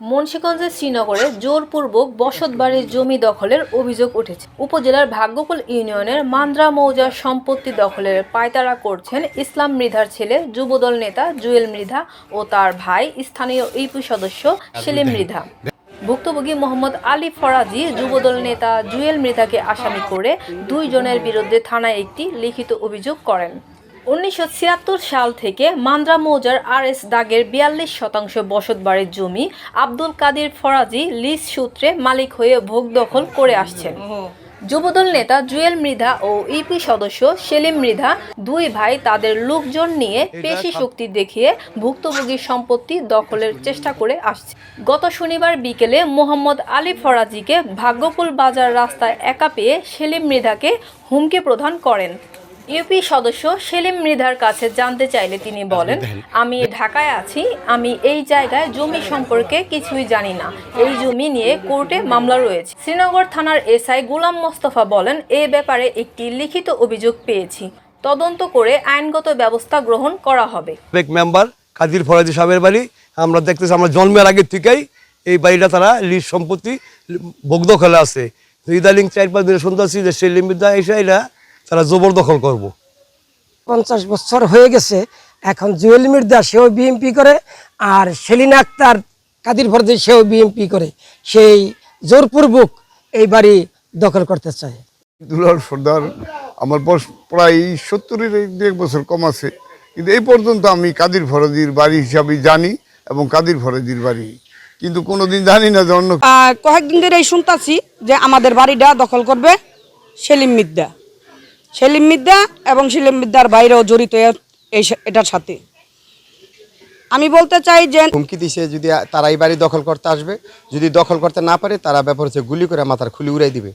মুন্সিগঞ্জের শ্রীনগরে জোরপূর্বক বসতবাড়ির জমি দখলের অভিযোগ উঠেছে। উপজেলার ভাগ্যকুল ইউনিয়নের মান্দ্রা মৌজার সম্পত্তি দখলের পায়তারা করছেন ইসলাম মৃধার ছেলে যুবদল নেতা জুয়েল মৃধা ও তার ভাই স্থানীয় ইউপি সদস্য সেলিম মৃধা। ভুক্তভোগী মোহাম্মদ আলী ফরাজি যুবদল নেতা জুয়েল মৃধাকে আসামি করে দুইজনের বিরুদ্ধে থানায় একটি লিখিত অভিযোগ করেন। উনিশশো ছিয়াত্তর সাল থেকে মান্দ্রা মৌজার আর এস দাগের বিয়াল্লিশ শতাংশ বসতবাড়ির জমি আব্দুল কাদির ফরাজি লিজ সূত্রে মালিক হয়ে ভোগ দখল করে আসছেন। যুবদল নেতা জুয়েল মৃধা ও ইপি সদস্য সেলিম মৃধা দুই ভাই তাদের লোকজন নিয়ে পেশি শক্তি দেখিয়ে ভুক্তভোগীর সম্পত্তি দখলের চেষ্টা করে আসছে। গত শনিবার বিকেলে মোহাম্মদ আলী ফরাজিকে ভাগ্যকুল বাজার রাস্তায় একা পেয়ে সেলিম মৃধাকে হুমকি প্রদান করেন। ইউপি সদস্য সেলিম মৃধার কাছে জানতে চাইলে তিনি বলেন আমি ঢাকায় আছি আমি এই জায়গায় জমি সম্পর্কে কিছুই জানি না। এই জমি নিয়ে কোর্টে মামলা রয়েছে। শ্রীনগর থানার এসআই গুলাম মোস্তফা বলেন এ ব্যাপারে একটি লিখিত অভিযোগ পেয়েছি। তদন্ত করে আইনগত ব্যবস্থা গ্রহণ করা হবে। মেম্বার কাদির ফরাজি সাহেবের বাড়ি আমরা দেখতেছি আমরা জন্মের আগের থেকেই এই বাড়িটা তারা লিজ সম্পত্তি ভোগদখলে আছে। তো ইদালিং চার পাঁচ দিনে শুনতেছি যে সেই লিমিটটা এসে এটা তারা জবরদখল করব। পঞ্চাশ বছর হয়ে গেছে এখন জুয়েল মির্জা সেও বিএমপি করে আর সেলিনা আক্তার কাদির ফরজি সেও বিএমপি করে। সেই জোরপূর্বক এই বাড়ি দখল করতে চায়। দুলাল সর্দার আমার বয়স প্রায় সত্তরের এক বছর কম আছে। কিন্তু এই পর্যন্ত আমি কাদির ফরজির বাড়ি হিসাবে জানি এবং কাদির ফরজির বাড়ি। কিন্তু কোনোদিন জানি না যে অন্য কয়েকদিন ধরে এই শুনতাছি যে আমাদের বাড়িটা দখল করবে সেলিম মিদ্দা সেলিম মিদ্দা এবং সেলিম মিদ্দার বাইরেও জড়িত এই এটার সাথে। আমি বলতে চাই যে হুমকি দিছে যদি তারা এই বাড়ি দখল করতে আসবে। যদি দখল করতে না পারে, তারা ব্যাপার হচ্ছে গুলি করে মাথার খুলি উড়াই দিবে।